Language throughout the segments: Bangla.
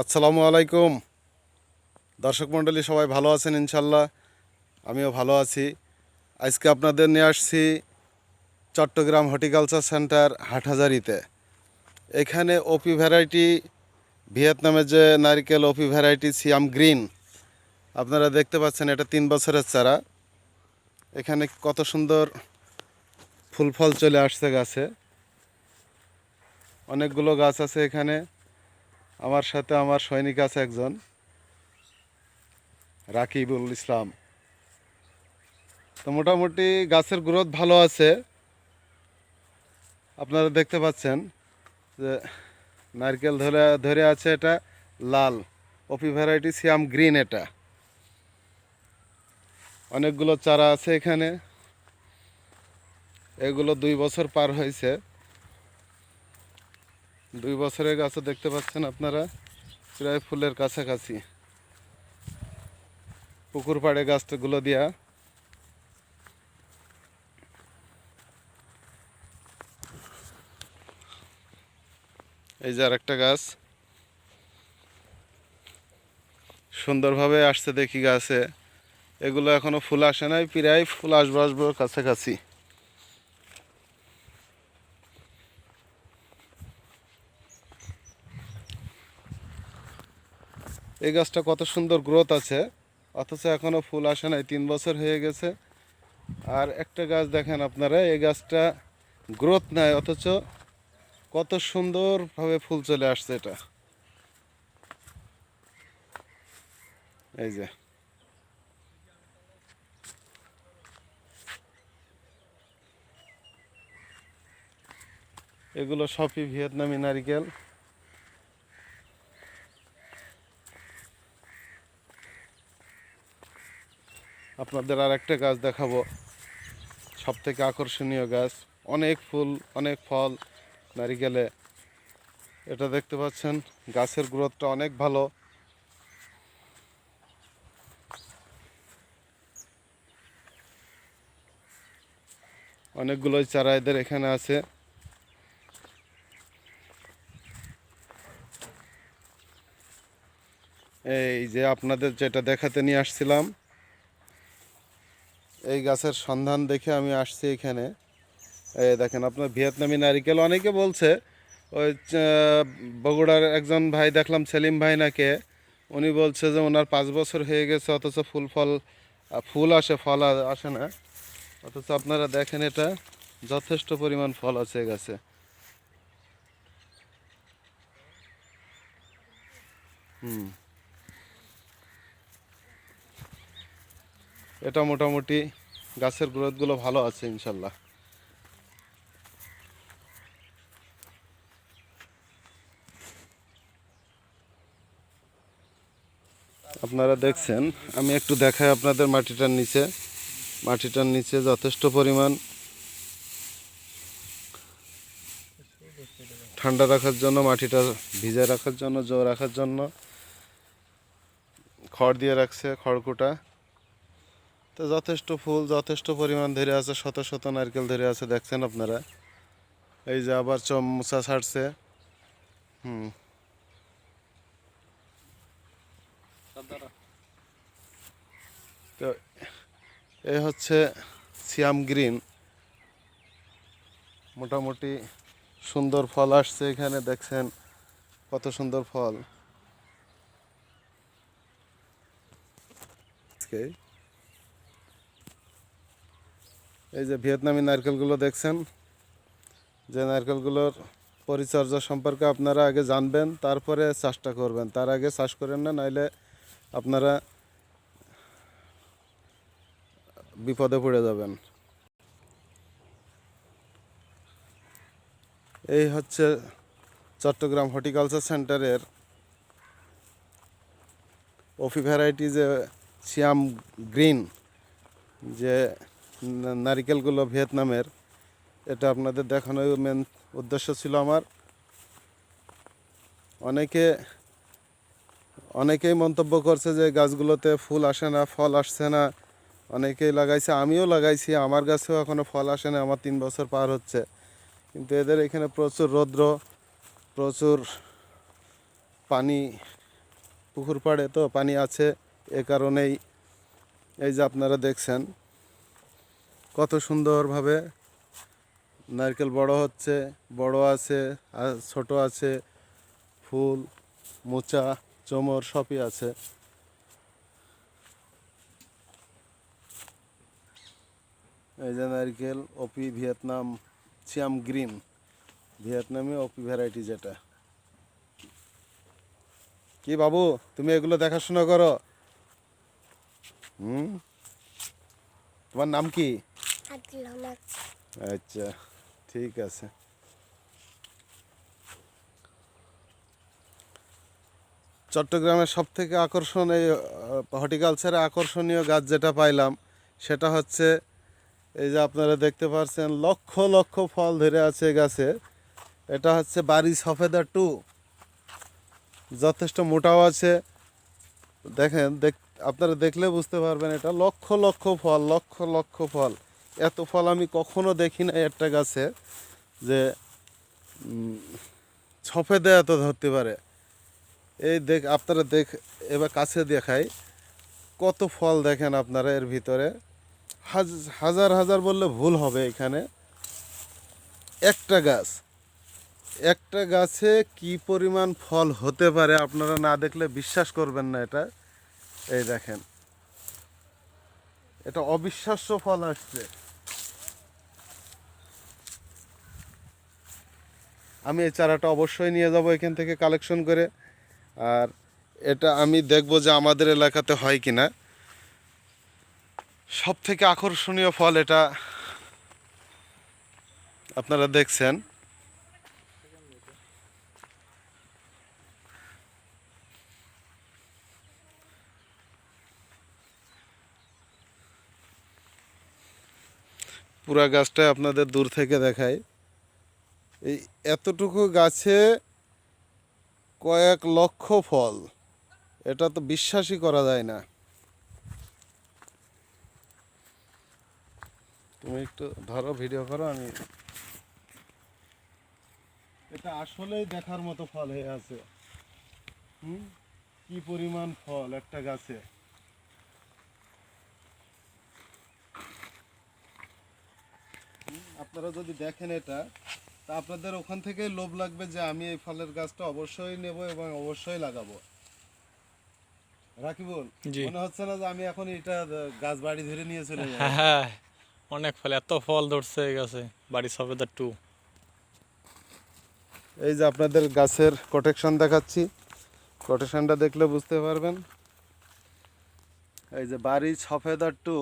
আসসালামু আলাইকুম। দর্শক মণ্ডলী, সবাই ভালো আছেন ইনশাল্লাহ আমিও ভালো আছি। আজকে আপনাদের নিয়ে আসছি চট্টগ্রাম হর্টিকালচার সেন্টার হাটহাজারিতে। এখানে ওপি ভ্যারাইটি ভিয়েতনামের যে নারিকেল ওপি ভ্যারাইটি সিয়াম গ্রিন, আপনারা দেখতে পাচ্ছেন এটা তিন বছরের চারা। এখানে কত সুন্দর ফুল ফল চলে আসছে গাছে। অনেকগুলো গাছ আছে এখানে। আমার সাথে আমার সৈনিক আছে একজন, রাকিবুল ইসলাম। তো মোটামুটি গাছের গ্রোথ ভালো আছে। আপনারা দেখতে পাচ্ছেন যে নারকেল ধরে ধরে আছে এটা লাল, অপি ভ্যারাইটি সিয়াম গ্রিন এটা। অনেকগুলো চারা আছে এখানে। এগুলো দুই বছর পার হয়েছে। দুই বছরের গাছও দেখতে পাচ্ছেন আপনারা, প্রায় ফুলের কাছাকাছি। পুকুর পাড়ে গাছগুলো দিয়া। এই যে আরেকটা গাছ। সুন্দরভাবে আসছে দেখি গাছে। এগুলো এখনও ফুল আসে নাই, প্রায় ফুল আসব আসব কাছাকাছি। এই গাছটা কত সুন্দর গ্রোথ আছে। অথচ এখনও ফুল আসে নাই, তিন বছর হয়ে গেছে। আর একটা গাছ দেখেন আপনারা, এই গাছটা গ্রোথ নাই, অথচ কত সুন্দরভাবে ফুল চলে আসছে এটা। এই যে। এগুলো সবই ভিয়েতনামি নারিকেল। আপনাদের আর একটা গাছ দেখাবো। সব থেকে আকর্ষণীয় গাছ। অনেক ফুল, অনেক ফল নারিকেলে এটা দেখতে পাচ্ছেন, গাছের গ্রোথটা অনেক ভালো। অনেকগুলোই চারা এদের এখানে আছে। এই যে আপনাদের যেটা দেখাতে নিয়ে আসছিলাম এই গাছের সন্ধান দেখে আমি আসছি এখানে। এই দেখেন, আপনার ভিয়েতনামি নারিকেল। অনেকে বলছে, ওই বগুড়ার একজন ভাই, দেখলাম সেলিম ভাই নাকে, উনি বলছে যে ওনার পাঁচ বছর হয়ে গেছে, অথচ ফুল ফল ফুল আসে, ফল আসে না। অথচ আপনারা দেখেন এটা, যথেষ্ট পরিমাণ ফল আছে গাছে। হুম। এটা মোটামুটি গাছের গ্রোথগুলো ভালো আছে, ইনশাল্লাহ। আপনারা দেখছেন, আমি একটু দেখাই আপনাদের মাটিটার নিচে। মাটিটার নিচে যথেষ্ট পরিমাণ ঠান্ডা রাখার জন্য, মাটিটা ভিজে রাখার জন্য, জো রাখার জন্য খড় দিয়ে রাখছে খড়কুটা। তো যথেষ্ট ফুল, যথেষ্ট পরিমাণ ধরে আছে, শত শত নারকেল ধরে আছে, দেখছেন আপনারা? এই যে আবার চম মুসা ছাড়ছে। হুম। তো এই হচ্ছে সিয়াম গ্রিন। মোটামুটি সুন্দর ফল আসছে এখানে, দেখছেন? কত সুন্দর ফল। আজকে এই যে ভিয়েতনামি নারকেলগুলো দেখছেন? যে নারকেলগুলোর পরিচর্যা সম্পর্কে আপনারা আগে জানবেন, তারপরে চাষটা করবেন। তার আগে চাষ করেন না, নাইলে আপনারা বিপদে পড়ে যাবেন। এই হচ্ছে চট্টগ্রাম হর্টিকালচার সেন্টারের অফি ভ্যারাইটি যে সিয়াম গ্রিন, যে নারিকেলগুলো ভিয়েতনামের, এটা আপনাদের দেখানোর মেন উদ্দেশ্য ছিল আমার। অনেকে, অনেকেই মন্তব্য করছে যে গাছগুলোতে ফুল আসে না, ফল আসছে না, অনেকেই লাগাইছে, আমিও লাগাইছি, আমার গাছেও এখনও ফল আসে না, আমার তিন বছর পার হচ্ছে। কিন্তু এদের এখানে প্রচুর রৌদ্র, প্রচুর পানি, পুকুর পাড়ে তো পানি আছে, এ কারণেই এই যে আপনারা দেখছেন। কত সুন্দরভাবে নারকেল বড় হচ্ছে, বড় আছে, আর ছোট আছে, ফুল, মোচা, চমর সবই আছে। এই যে নারকেল ওপি ভিয়েতনাম চিয়াম গ্রিন। ভিয়েতনামি ওপি ভ্যারাইটি যেটা। কি বাবু, তুমি এগুলো দেখাশোনা করো? হুম? তোমার নাম কি? আচ্ছা ঠিক আছে। চট্টগ্রামের সব থেকে আকর্ষণ এই হর্টিকালচারে আকর্ষণীয় গাছ যেটা পাইলাম, সেটা হচ্ছে এই যে আপনারা দেখতে পাচ্ছেন লক্ষ লক্ষ ফল ধরে আছে গাছে। এটা হচ্ছে বাড়ি সফেদা টু। যথেষ্ট মোটাও আছে। দেখেন, দেখ, আপনারা দেখলে বুঝতে পারবেন এটা লক্ষ লক্ষ ফল, লক্ষ লক্ষ ফল। এত ফল আমি কখনো দেখি না একটা গাছে যে উম, সফেদে এত ধরতে পারে। এই দেখ আপনারা দেখ এবার কাছে দেখাই। কত ফল দেখেন আপনারা এর ভিতরে। হাজার হাজার বললে ভুল হবে এখানে। একটা গাছ। একটা গাছে কি পরিমাণ ফল হতে পারে আপনারা না দেখলে বিশ্বাস করবেন না এটা। এই দেখেন। এটা অবিশ্বাস্য ফল আসছে। আমি এই চারাটা অবশ্যই নিয়ে যাব এখান থেকে কালেকশন করে। আর এটা আমি দেখব যে আমাদের এলাকাতে হয় কিনা। সব থেকে আকর্ষণীয় ফল এটা আপনারা দেখছেন। পুরা গাছটা আপনাদের দূর থেকে দেখাই এই এতটুকু গাছে কয়েক লক্ষ ফল। এটা তো বিশ্বাসই করা যায় না। তুমি একটু ধরো ভিডিও করো, আমি এটা আসলেই দেখার মতো ফল হয়ে আছে। হুম? কি পরিমাণ ফল একটা গাছে। আপনারা যদি দেখেন এটা তা আপনাদের ওখান থেকেই লোভ লাগবে যে আমি এই ফলের গাছটা অবশ্যই নেব এবং অবশ্যই লাগাবো। রাকিবুল। মনে হচ্ছে না যে আমি এখন এটা গাছ বাড়ি ধরে নিয়ে চলে যাব? হ্যাঁ অনেক ফল এত ফল ধরছে গাছে বাড়ি সবেদার টু এই যে আপনাদের গাছের প্রোটেকশন দেখাচ্ছি। প্রোটেকশনটা দেখলে বুঝতে পারবেন। এই যে বাড়ি সফেদার টু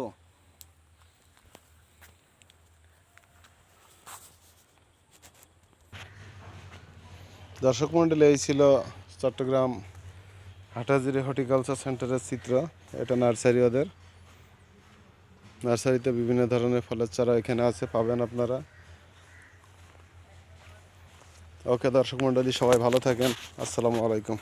দর্শক মণ্ডলী এই ছিল চট্টগ্রাম হাটাজিরি হর্টিকালচার সেন্টারের চিত্র। এটা নার্সারি ওদের। নার্সারিতে বিভিন্ন ধরনের ফলের চারা এখানে আছে, পাবেন আপনারা। ওকে দর্শক মণ্ডলী সবাই ভালো থাকেন। আসসালামু আলাইকুম।